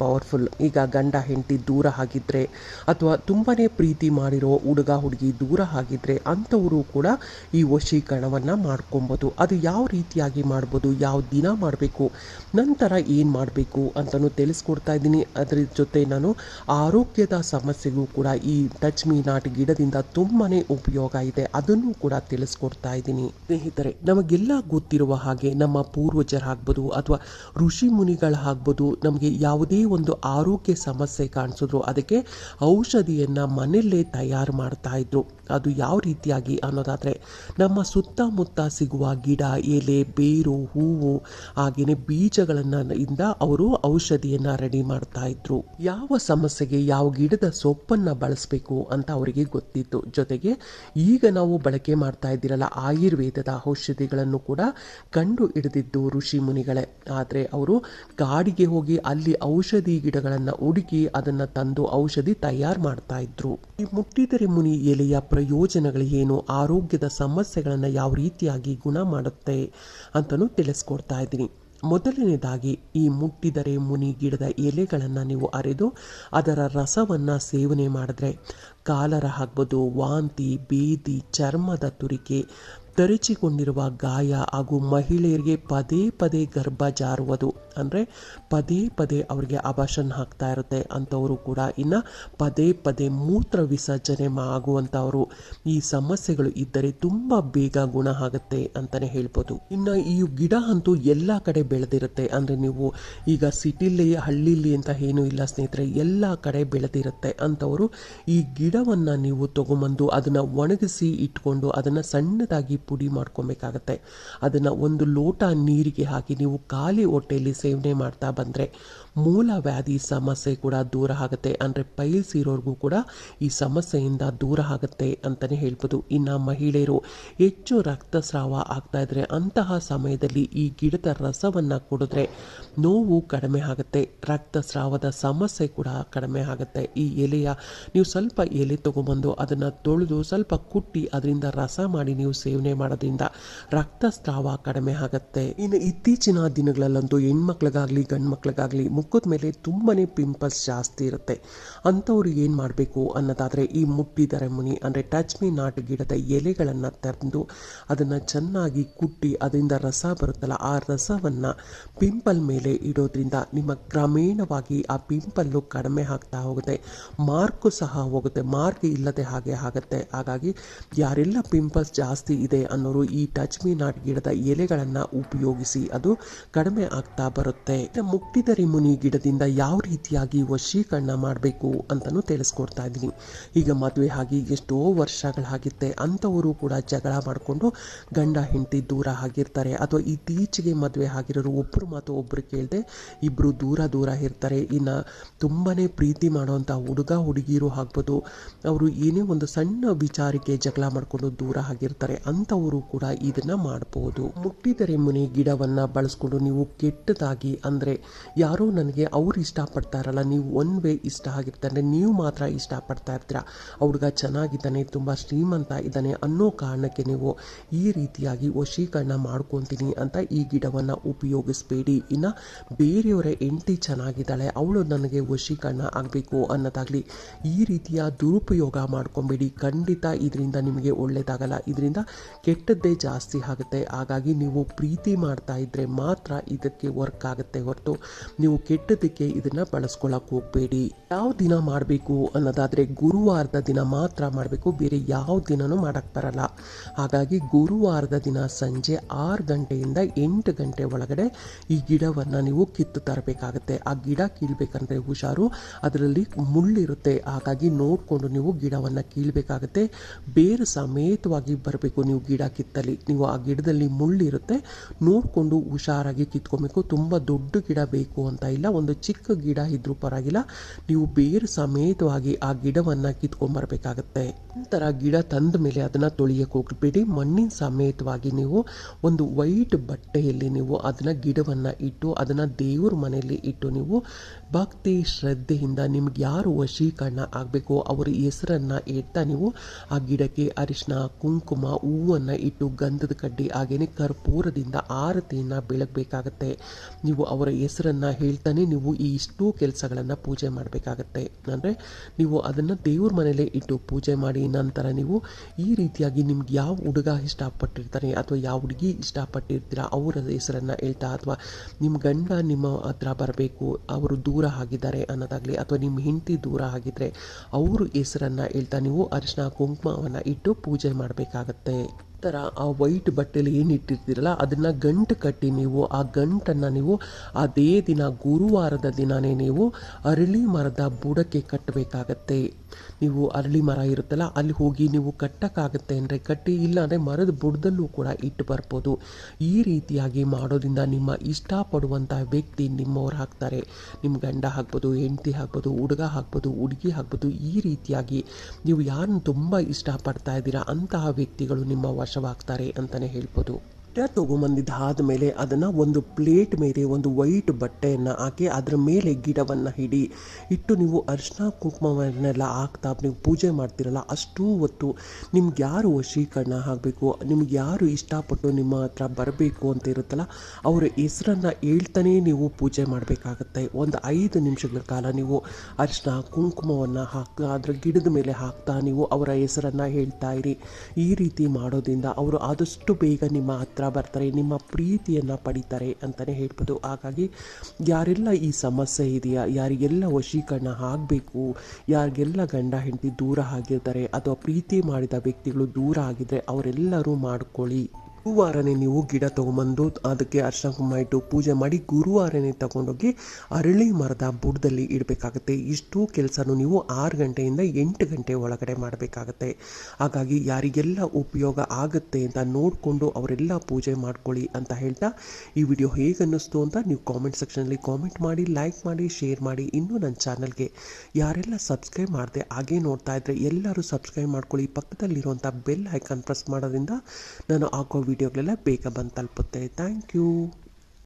Powerful ಈಗ ಗಂಡ, ಹೆಂಡತಿ ದೂರ ಆಗಿದ್ರೆ ಅಥವಾ ತುಂಬಾ ಪ್ರೀತಿ ಮಾಡಿರೋ ಹುಡುಗ, ಹುಡುಗಿ ದೂರ ಆಗಿದ್ರೆ ಅಂಥವರು ಕೂಡ ಈ ವಶೀಕರಣವನ್ನು ಮಾಡ್ಕೊಬೋದು. ಅದು ಯಾವ ರೀತಿಯಾಗಿ ಮಾಡ್ಬೋದು, ಯಾವ ದಿನ ಮಾಡಬೇಕು, ನಂತರ ಏನು ಮಾಡಬೇಕು ಅಂತಲೂ ತಿಳಿಸ್ಕೊಡ್ತಾ ಇದ್ದೀನಿ. ಅದರ ಜೊತೆ ನಾನು ಆರೋಗ್ಯದ ಸಮಸ್ಯೆಗೂ ಕೂಡ ಈ ಟಚ್ ಮೀ ನಾಟ್ ಗಿಡದಿಂದ ತುಂಬಾ ಉಪಯೋಗ ಇದೆ. ಅದನ್ನು ಕೂಡ ತಿಳಿಸ್ಕೊಡ್ತಾ ಇದ್ದೀನಿ. ಸ್ನೇಹಿತರೆ, ನಮಗೆಲ್ಲ ಗೊತ್ತಿರುವ ಹಾಗೆ ನಮ್ಮ ಪೂರ್ವಜರಾಗ್ಬೋದು ಅಥವಾ ಋಷಿ ಮುನಿಗಳಾಗ್ಬೋದು, ನಮಗೆ ಯಾವುದೇ ಒಂದು ಆರೋಗ್ಯ ಸಮಸ್ಯೆ ಕಾಣಿಸಿದ್ರು, ಅದಕ್ಕೆ ಔಷಧಿಯನ್ನು ಮನೆಯಲ್ಲೇ ತಯಾರು ಮಾಡ್ತಾ ಇದ್ರು. ಅದು ಯಾವ ರೀತಿಯಾಗಿ ಅನ್ನೋದಾದರೆ, ನಮ್ಮ ಸುತ್ತಮುತ್ತ ಸಿಗುವ ಗಿಡ, ಎಲೆ, ಬೇರು, ಹೂವು, ಹಾಗೆಯೇ ಬೀಜಗಳನ್ನು ಇಂದ ಅವರು ಔಷಧಿಯನ್ನು ರೆಡಿ ಮಾಡ್ತಾ ಇದ್ರು. ಯಾವ ಸಮಸ್ಯೆಗೆ ಯಾವ ಗಿಡದ ಸೊಪ್ಪನ್ನು ಬಳಸಬೇಕು ಅಂತ ಅವರಿಗೆ ಗೊತ್ತಿತ್ತು. ಜೊತೆಗೆ ಈಗ ನಾವು ಬಳಕೆ ಮಾಡ್ತಾ ಇದ್ದೀರಲ್ಲ, ಆಯುರ್ವೇದದ ಔಷಧಿಗಳನ್ನು ಕೂಡ ಕಂಡು ಹಿಡಿದಿದ್ದು ಋಷಿ ಮುನಿಗಳೇ. ಆದರೆ ಅವರು ಕಾಡಿಗೆ ಹೋಗಿ ಅಲ್ಲಿ ಔಷಧಿ ಗಿಡಗಳನ್ನು ಹುಡುಕಿ ಅದನ್ನು ತಂದು ಔಷಧಿ ತಯಾರು ಮಾಡ್ತಾ ಇದ್ರು. ಈ ಮುಟ್ಟಿದರೆ ಮುನಿ ಎಲೆಯ ಪ್ರಯೋಜನಗಳು ಏನು ಆರೋಗ್ಯದ ಸಮಸ್ಯೆಗಳನ್ನು ಯಾವ ರೀತಿಯಾಗಿ ಗುಣ ಮಾಡುತ್ತೆ ಅಂತಲೂ ತಿಳಿಸ್ಕೊಡ್ತಾ ಇದ್ದೀನಿ. ಮೊದಲನೇದಾಗಿ, ಈ ಮುಟ್ಟಿದರೆ ಮುನಿ ಗಿಡದ ಎಲೆಗಳನ್ನು ನೀವು ಅರೆದು ಅದರ ರಸವನ್ನು ಸೇವನೆ ಮಾಡಿದ್ರೆ ಕಾಲರ ಆಗ್ಬೋದು, ವಾಂತಿ, ಬೀದಿ, ಚರ್ಮದ ತುರಿಕೆ, ತರಚಿಕೊಂಡಿರುವ ಗಾಯ ಹಾಗೂ ಮಹಿಳೆಯರಿಗೆ ಪದೇ ಪದೇ ಗರ್ಭ ಜಾರುವುದು. ಅಂದರೆ ಪದೇ ಪದೇ ಅವರಿಗೆ ಅಬಾಷನ್ ಹಾಕ್ತಾ ಇರುತ್ತೆ ಅಂಥವರು ಕೂಡ. ಇನ್ನು ಪದೇ ಪದೇ ಮೂತ್ರ ವಿಸರ್ಜನೆ ಆಗುವಂಥವರು ಈ ಸಮಸ್ಯೆಗಳು ಇದ್ದರೆ ತುಂಬ ಬೇಗ ಗುಣ ಆಗುತ್ತೆ ಅಂತಲೇ ಹೇಳ್ಬೋದು. ಇನ್ನು ಈ ಗಿಡ ಅಂತೂ ಎಲ್ಲ ಕಡೆ ಬೆಳೆದಿರುತ್ತೆ. ಅಂದರೆ ನೀವು ಈಗ ಸಿಟಿಲಿ, ಹಳ್ಳಿಲಿ ಅಂತ ಏನೂ ಇಲ್ಲ ಸ್ನೇಹಿತರೆ, ಎಲ್ಲ ಕಡೆ ಬೆಳೆದಿರುತ್ತೆ ಅಂಥವರು ಈ ಗಿಡವನ್ನು ನೀವು ತೊಗೊಂಬಂದು ಅದನ್ನು ಒಣಗಿಸಿ ಇಟ್ಕೊಂಡು ಅದನ್ನು ಸಣ್ಣದಾಗಿ ಪುಡಿ ಮಾಡ್ಕೊಬೇಕಾಗತ್ತೆ. ಅದನ್ನು ಒಂದು ಲೋಟ ನೀರಿಗೆ ಹಾಕಿ ನೀವು ಖಾಲಿ ಹೊಟ್ಟೆಯಲ್ಲಿ ಸೇವನೆ ಮಾಡ್ತಾ ಬಂದರೆ. ಮೂಲ ವ್ಯಾಧಿ ಸಮಸ್ಯೆ ಕೂಡ ದೂರ ಆಗುತ್ತೆ. ಅಂದರೆ ಪೈಲ್ಸ್ ಇರೋರ್ಗೂ ಕೂಡ ಈ ಸಮಸ್ಯೆಯಿಂದ ದೂರ ಆಗುತ್ತೆ ಅಂತಲೇ ಹೇಳ್ಬೋದು. ಇನ್ನು ಮಹಿಳೆಯರು ಹೆಚ್ಚು ರಕ್ತಸ್ರಾವ ಆಗ್ತಾ ಇದ್ರೆ ಅಂತಹ ಸಮಯದಲ್ಲಿ ಈ ಗಿಡದ ರಸವನ್ನು ಕುಡಿದ್ರೆ ನೋವು ಕಡಿಮೆ ಆಗುತ್ತೆ. ರಕ್ತಸ್ರಾವದ ಸಮಸ್ಯೆ ಕೂಡ ಕಡಿಮೆ ಆಗುತ್ತೆ. ಈ ಎಲೆಯ ನೀವು ಸ್ವಲ್ಪ ಎಲೆ ತೊಗೊಂಬಂದು ಅದನ್ನು ತೊಳೆದು ಸ್ವಲ್ಪ ಕುಟ್ಟಿ ಅದರಿಂದ ರಸ ಮಾಡಿ ನೀವು ಸೇವನೆ ಮಾಡೋದ್ರಿಂದ ರಕ್ತಸ್ರಾವ ಕಡಿಮೆ ಆಗುತ್ತೆ. ಇನ್ನು ಇತ್ತೀಚಿನ ದಿನಗಳಲ್ಲಂತೂ ಹೆಣ್ಮಕ್ಳಿಗಾಗಲಿ ಗಂಡು ಮಕ್ಳಿಗಾಗಲಿ ಮುಖದ ಮೇಲೆ ತುಂಬಾ ಪಿಂಪಲ್ಸ್ ಜಾಸ್ತಿ ಇರುತ್ತೆ. ಅಂಥವ್ರು ಏನು ಮಾಡಬೇಕು ಅನ್ನೋದಾದರೆ ಈ ಮುಟ್ಟಿದರೆ ಮುನಿ ಅಂದರೆ ಟಚ್ ಮೀ ನಾಟ್ ಗಿಡದ ಎಲೆಗಳನ್ನು ತಂದು ಅದನ್ನು ಚೆನ್ನಾಗಿ ಕುಟ್ಟಿ ಅದರಿಂದ ರಸ ಬರುತ್ತಲ್ಲ, ಆ ರಸವನ್ನು ಪಿಂಪಲ್ ಮೇಲೆ ಇಡೋದ್ರಿಂದ ನಿಮ್ಮ ಕ್ರಮೇಣವಾಗಿ ಆ ಪಿಂಪಲ್ಲು ಕಡಿಮೆ ಆಗ್ತಾ ಹೋಗುತ್ತೆ. ಮಾರ್ಕು ಸಹ ಹೋಗುತ್ತೆ. ಮಾರ್ಕ್ ಇಲ್ಲದೆ ಹಾಗೆ ಆಗುತ್ತೆ. ಹಾಗಾಗಿ ಯಾರೆಲ್ಲ ಪಿಂಪಲ್ಸ್ ಜಾಸ್ತಿ ಇದೆ ಅನ್ನೋರು ಈ ಟಚ್ ಮೀ ನಾಟ್ ಗಿಡದ ಎಲೆಗಳನ್ನು ಉಪಯೋಗಿಸಿ ಅದು ಕಡಿಮೆ ಆಗ್ತಾ ಬರುತ್ತೆ. ಮುಟ್ಟಿದರಿ ಮುನಿ ಗಿಡದಿಂದ ಯಾವ ರೀತಿಯಾಗಿ ವಶೀಕರಣ ಮಾಡಬೇಕು ಅಂತಲೂ ತಿಳಿಸ್ಕೊಡ್ತಾ ಇದ್ದೀನಿ. ಈಗ ಮದುವೆ ಆಗಿ ಎಷ್ಟೋ ವರ್ಷಗಳಾಗಿತ್ತೆ. ಅಂಥವರು ಕೂಡ ಜಗಳ ಮಾಡಿಕೊಂಡು ಗಂಡ ಹೆಂಡತಿ ದೂರ ಆಗಿರ್ತಾರೆ. ಅಥವಾ ಇತ್ತೀಚೆಗೆ ಮದುವೆ ಆಗಿರೋರು ಒಬ್ಬರು ಮಾತು ಒಬ್ಬರು ಕೇಳದೆ ಇಬ್ಬರು ದೂರ ದೂರ ಇರ್ತಾರೆ. ಇನ್ನು ತುಂಬಾ ಪ್ರೀತಿ ಮಾಡೋವಂಥ ಹುಡುಗ ಹುಡುಗಿರು ಆಗ್ಬೋದು. ಅವರು ಏನೇ ಒಂದು ಸಣ್ಣ ವಿಚಾರಕ್ಕೆ ಜಗಳ ಮಾಡಿಕೊಂಡು ದೂರ ಆಗಿರ್ತಾರೆ. ಅಂಥವರು ಕೂಡ ಇದನ್ನು ಮಾಡ್ಬೋದು. ಮುಟ್ಟಿದರೆ ಮುನಿ ಗಿಡವನ್ನು ಬಳಸ್ಕೊಂಡು ನೀವು ಕೆಟ್ಟದಾಗಿ ಅಂದರೆ ಯಾರೋ ನನಗೆ ಅವ್ರು ಇಷ್ಟಪಡ್ತಾರಲ್ಲ ನೀವು ಒನ್ ವೇ ಇಷ್ಟ ಆಗಿರ್ತಾರೆ ನೀವು ಮಾತ್ರ ಇಷ್ಟಪಡ್ತಾ ಇರ್ತೀರ? ಹುಡುಗ ಚೆನ್ನಾಗಿದ್ದಾನೆ, ತುಂಬ ಶ್ರೀಮಂತ ಇದ್ದಾನೆ ಅನ್ನೋ ಕಾರಣಕ್ಕೆ ನೀವು ಈ ರೀತಿಯಾಗಿ ವಶೀಕರಣ ಮಾಡ್ಕೊತೀನಿ ಅಂತ ಈ ಗಿಡವನ್ನು ಉಪಯೋಗಿಸ್ಬೇಡಿ. ಇನ್ನು ಬೇರೆಯವರ ಎಂಟಿ ಚೆನ್ನಾಗಿದ್ದಾಳೆ, ಅವಳು ನನಗೆ ವಶೀಕರಣ ಆಗಬೇಕು ಅನ್ನೋದಾಗಲಿ ಈ ರೀತಿಯ ದುರುಪಯೋಗ ಮಾಡ್ಕೊಬೇಡಿ. ಖಂಡಿತ ಇದರಿಂದ ನಿಮಗೆ ಒಳ್ಳೆಯದಾಗಲ್ಲ ಇದರಿಂದ ಕೆಟ್ಟದ್ದೇ ಜಾಸ್ತಿ ಆಗುತ್ತೆ. ಹಾಗಾಗಿ ನೀವು ಪ್ರೀತಿ ಮಾಡ್ತಾ ಇದ್ದರೆ ಮಾತ್ರ ಇದಕ್ಕೆ ವರ್ಕ್ ಆಗುತ್ತೆ ಹೊರತು ನೀವು ಕೆಟ್ಟದಕ್ಕೆ ಇದನ್ನ ಬಳಸ್ಕೊಳಕ್ ಹೋಗ್ಬೇಡಿ. ಯಾವ ದಿನ ಮಾಡಬೇಕು ಅನ್ನೋದಾದ್ರೆ ಗುರುವಾರದ ದಿನ ಮಾತ್ರ ಮಾಡಬೇಕು, ಬೇರೆ ಯಾವ ದಿನನೂ ಮಾಡಕ್ ಬರಲ್ಲ. ಹಾಗಾಗಿ ಗುರುವಾರದ ದಿನ ಸಂಜೆ ಆರು ಗಂಟೆಯಿಂದ ಎಂಟು ಗಂಟೆ ಒಳಗಡೆ ಈ ಗಿಡವನ್ನು ನೀವು ಕಿತ್ತು ತರಬೇಕಾಗತ್ತೆ. ಆ ಗಿಡ ಕೀಳ್ಬೇಕಂದ್ರೆ ಹುಷಾರು, ಅದರಲ್ಲಿ ಮುಳ್ಳಿರುತ್ತೆ. ಹಾಗಾಗಿ ನೋಡಿಕೊಂಡು ನೀವು ಗಿಡವನ್ನು ಕೀಳ್ಬೇಕಾಗತ್ತೆ. ಬೇರು ಸಮೇತವಾಗಿ ಬರಬೇಕು ನೀವು ಗಿಡ ಕಿತ್ತಲ್ಲಿ. ನೀವು ಆ ಗಿಡದಲ್ಲಿ ಮುಳ್ಳಿರುತ್ತೆ, ನೋಡಿಕೊಂಡು ಹುಷಾರಾಗಿ ಕಿತ್ಕೊಬೇಕು. ತುಂಬ ದೊಡ್ಡ ಗಿಡ ಬೇಕು ಅಂತ ಇಲ್ಲ ಒಂದು ಚಿಕ್ಕ ಗಿಡ ಇದ್ರೂ ಪರವಾಗಿಲ್ಲ, ನೀವು ಬೇರು ಸಮೇತವಾಗಿ ಆ ಗಿಡವನ್ನು ಕಿತ್ಕೊಂಬರ್ಬೇಕಾಗತ್ತೆ. ನಂತರ ಗಿಡ ತಂದ ಮೇಲೆ ಅದನ್ನು ತೊಳಿಯಕ್ಕೆ ಹೋಗ್ಬೇಡಿ. ಮಣ್ಣಿನ ಸಮೇತವಾಗಿ ನೀವು ಒಂದು ವೈಟ್ ಬಟ್ಟೆಯಲ್ಲಿ ನೀವು ಅದನ್ನು ಗಿಡವನ್ನು ಇಟ್ಟು, ಅದನ್ನು ದೇವ್ರ ಮನೆಯಲ್ಲಿ ಇಟ್ಟು ನೀವು ಭಕ್ತಿ ಶ್ರದ್ಧೆಯಿಂದ ನಿಮ್ಗೆ ಯಾರು ವಶೀಕರಣ ಆಗಬೇಕು, ಅವರ ಹೆಸರನ್ನು ಇಡ್ತಾ ನೀವು ಆ ಗಿಡಕ್ಕೆ ಅರಿಶಿನ ಕುಂಕುಮ, ಹೂವನ್ನು ಇಟ್ಟು ಗಂಧದ ಕಡ್ಡಿ ಹಾಗೆಯೇ ಕರ್ಪೂರದಿಂದ ಆರತಿಯನ್ನು ಬೆಳಗಬೇಕಾಗತ್ತೆ. ನೀವು ಅವರ ಹೆಸರನ್ನು ಹೇಳ್ತಾನೆ ನೀವು ಈ ಇಷ್ಟು ಕೆಲಸಗಳನ್ನು ಪೂಜೆ ಮಾಡಬೇಕಾಗತ್ತೆ. ಅಂದರೆ ನೀವು ಅದನ್ನು ದೇವ್ರ ಮನೇಲೇ ಇಟ್ಟು ಪೂಜೆ ಮಾಡಿ, ನಂತರ ನೀವು ಈ ರೀತಿಯಾಗಿ ನಿಮ್ಗೆ ಯಾವ ಹುಡುಗ ಇಷ್ಟಪಟ್ಟಿರ್ತಾರೆ ಅಥವಾ ಯಾವ ಹುಡುಗಿ ಇಷ್ಟಪಟ್ಟಿರ್ತೀರ, ಅವರ ಹೆಸರನ್ನು ಹೇಳ್ತಾ ಅಥವಾ ನಿಮ್ಮ ಗಂಡ ನಿಮ್ಮ ಹತ್ರ ಬರಬೇಕು, ಅವರು ದೂರ ಆಗಿದ್ದಾರೆ ಅನ್ನೋದಾಗಲಿ ಅಥವಾ ನಿಮ್ಮ ಹೆಂಡತಿ ದೂರ ಆಗಿದ್ದರೆ ಅವರು ಹೆಸರನ್ನು ಹೇಳ್ತಾ ನೀವು ಅರಿಶಿನ ಕುಂಕುಮವನ್ನು ಇಟ್ಟು ಪೂಜೆ ಮಾಡಬೇಕಾಗತ್ತೆ. ಥರ ಆ ವೈಟ್ ಬಟ್ಟೆಲಿ ಏನು ಇಟ್ಟಿರ್ತೀರಲ್ಲ, ಅದನ್ನು ಗಂಟು ಕಟ್ಟಿ ನೀವು, ಆ ಗಂಟನ್ನು ನೀವು, ಅದೇ ದಿನ ಗುರುವಾರದ ದಿನವೇ ನೀವು ಅರಳಿ ಮರದ ಬುಡಕ್ಕೆ ಕಟ್ಟಬೇಕಾಗತ್ತೆ. ನೀವು ಅರಳಿ ಮರ ಇರುತ್ತಲ್ಲ, ಅಲ್ಲಿ ಹೋಗಿ ನೀವು ಕಟ್ಟಕ್ಕಾಗತ್ತೆ ಅಂದರೆ ಕಟ್ಟಿ ಇಲ್ಲ ಅಂದರೆ ಮರದ ಬುಡದಲ್ಲೂ ಕೂಡ ಇಟ್ಟು ಬರ್ಬೋದು. ಈ ರೀತಿಯಾಗಿ ಮಾಡೋದ್ರಿಂದ ನಿಮ್ಮ ಇಷ್ಟಪಡುವಂಥ ವ್ಯಕ್ತಿ ನಿಮ್ಮವ್ರು ಹಾಕ್ತಾರೆ ನಿಮ್ಮ ಗಂಡ ಹಾಕ್ಬೋದು ಹೆಂಡತಿ ಹಾಕ್ಬೋದು ಹುಡುಗ ಹಾಕ್ಬೋದು ಹುಡುಗಿ ಹಾಕ್ಬೋದು ಈ ರೀತಿಯಾಗಿ ನೀವು ಯಾರನ್ನು ತುಂಬ ಇಷ್ಟಪಡ್ತಾ ಇದ್ದೀರಾ ಅಂತಹ ವ್ಯಕ್ತಿಗಳು ನಿಮ್ಮ ವಶವಾಗ್ತಾರೆ ಅಂತಲೇ ಹೇಳ್ಬೋದು. ಗಿಡ ತೊಗೊಂಬಂದಿದ್ದು ಆದಮೇಲೆ ಅದನ್ನು ಒಂದು ಪ್ಲೇಟ್ ಮೇಲೆ ಒಂದು ವೈಟ್ ಬಟ್ಟೆಯನ್ನು ಹಾಕಿ ಅದರ ಮೇಲೆ ಗಿಡವನ್ನು ಹಿಡಿ. ಇಟ್ಟು ನೀವು ಅರಿಶಿನ ಕುಂಕುಮವನ್ನೆಲ್ಲ ಹಾಕ್ತಾ ನೀವು ಪೂಜೆ ಮಾಡ್ತಿರಲ್ಲ, ಅಷ್ಟೂ ಹೊತ್ತು ನಿಮ್ಗೆ ಯಾರು ವಶೀಕರಣ ಆಗಬೇಕು? ನಿಮ್ಗೆ ಯಾರು ಇಷ್ಟಪಟ್ಟು ನಿಮ್ಮ ಹತ್ರ ಬರಬೇಕು ಅಂತ ಇರುತ್ತಲ್ಲ, ಅವರ ಹೆಸರನ್ನು ಹೇಳ್ತಾನೆ ನೀವು ಪೂಜೆ ಮಾಡಬೇಕಾಗತ್ತೆ. ಒಂದು ಐದು ನಿಮಿಷಗಳ ಕಾಲ ನೀವು ಅರಿಶಿನ ಕುಂಕುಮವನ್ನು ಹಾಕ್ತಾ ಅದರ ಗಿಡದ ಮೇಲೆ ಹಾಕ್ತಾ ನೀವು ಅವರ ಹೆಸರನ್ನು ಹೇಳ್ತಾ ಇರಿ. ಈ ರೀತಿ ಮಾಡೋದ್ರಿಂದ ಅವರು ಆದಷ್ಟು ಬೇಗ ನಿಮ್ಮ ಬರ್ತಾರೆ, ನಿಮ್ಮ ಪ್ರೀತಿಯನ್ನು ಪಡಿತಾರೆ ಅಂತಲೇ ಹೇಳ್ಬೋದು. ಹಾಗಾಗಿ ಯಾರೆಲ್ಲ ಈ ಸಮಸ್ಯೆ ಇದೆಯಾ, ಯಾರಿಗೆಲ್ಲ ವಶೀಕರಣ ಆಗಬೇಕು, ಯಾರಿಗೆಲ್ಲ ಗಂಡ ಹೆಂಡತಿ ದೂರ ಆಗಿರ್ತಾರೆ ಅಥವಾ ಪ್ರೀತಿ ಮಾಡಿದ ವ್ಯಕ್ತಿಗಳು ದೂರ ಆಗಿದ್ದರೆ ಅವರೆಲ್ಲರೂ ಮಾಡ್ಕೊಳ್ಳಿ. ಗುರುವಾರನೇ ನೀವು ಗಿಡ ತೊಗೊಂಬಂದು ಅದಕ್ಕೆ ಅರ್ಶನ ಇಟ್ಟು ಪೂಜೆ ಮಾಡಿ ಗುರುವಾರನೇ ತಗೊಂಡೋಗಿ ಅರಳಿ ಮರದ ಬುಡದಲ್ಲಿ ಇಡಬೇಕಾಗತ್ತೆ. ಇಷ್ಟು ಕೆಲಸನೂ ನೀವು ಆರು ಗಂಟೆಯಿಂದ ಎಂಟು ಗಂಟೆ ಒಳಗಡೆ ಮಾಡಬೇಕಾಗತ್ತೆ. ಹಾಗಾಗಿ ಯಾರಿಗೆಲ್ಲ ಉಪಯೋಗ ಆಗುತ್ತೆ ಅಂತ ನೋಡಿಕೊಂಡು ಅವರೆಲ್ಲ ಪೂಜೆ ಮಾಡ್ಕೊಳ್ಳಿ ಅಂತ ಹೇಳ್ತಾ ಈ ವಿಡಿಯೋ ಹೇಗೆ ಅನ್ನಿಸ್ತು ಅಂತ ನೀವು ಕಾಮೆಂಟ್ ಸೆಕ್ಷನಲ್ಲಿ ಕಾಮೆಂಟ್ ಮಾಡಿ ಲೈಕ್ ಮಾಡಿ ಶೇರ್ ಮಾಡಿ ಇನ್ನೂ ನನ್ನ ಚಾನಲ್ಗೆ ಯಾರೆಲ್ಲ ಸಬ್ಸ್ಕ್ರೈಬ್ ಮಾಡಿದೆ ಹಾಗೆ ನೋಡ್ತಾ ಇದ್ದರೆ ಎಲ್ಲರೂ ಸಬ್ಸ್ಕ್ರೈಬ್ ಮಾಡ್ಕೊಳ್ಳಿ. ಪಕ್ಕದಲ್ಲಿರುವಂಥ ಬೆಲ್ ಐಕಾನ್ ಪ್ರೆಸ್ ಮಾಡೋದ್ರಿಂದ ನಾನು ಹಾಕೋ ವಿಡಿಯೋಗಳೆಲ್ಲ ಬೇಗ ಬಂದು ತಲುಪುತ್ತೆ. Thank you